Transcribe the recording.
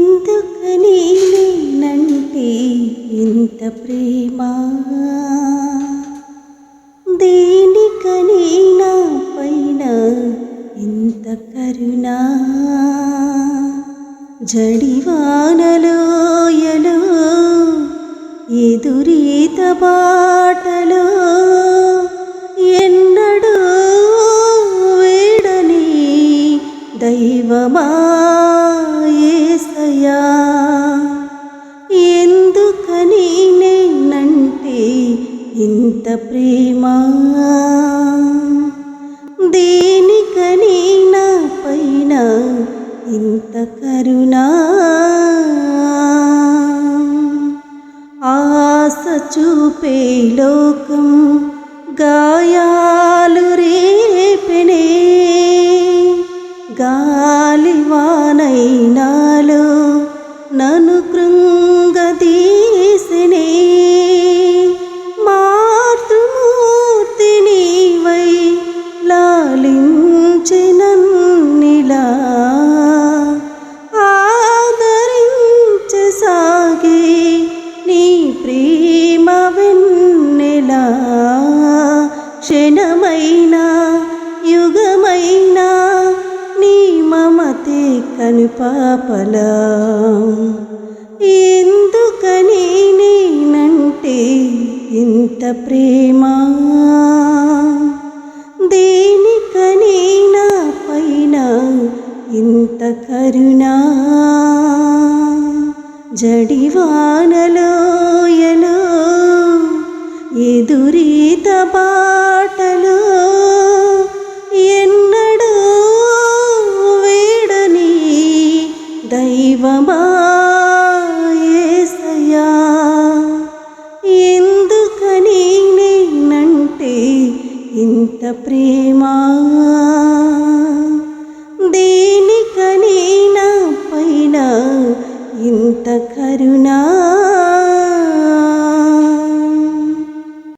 ఎందుకని నేనంటే ఇంత ప్రేమ? దేనికని నా పైన ఇంత కరుణ? జడివానలోయలో ఎదురీత బాటలో? ఎన్నడూ వేడని దైవమా? యేసయ్యా ఎందుకని నేనంటే ఇంత ప్రేమ? దేనికని నా పైన ఇంత కరుణ? ఆశ చూపే లోకం గాయా గాలివానైనాలో నా మమతే కనుపాపలా ఎందుకనే నేనంటే ఇంత ప్రేమ? దేనికనే నా పైన ఇంత కరుణ? జడివానలోయలో ఎదురీత బాటలో దైవమా ఎందుకని నేనంటే ఇంత ప్రేమ? దేనికని నా పైన ఇంత కరుణ?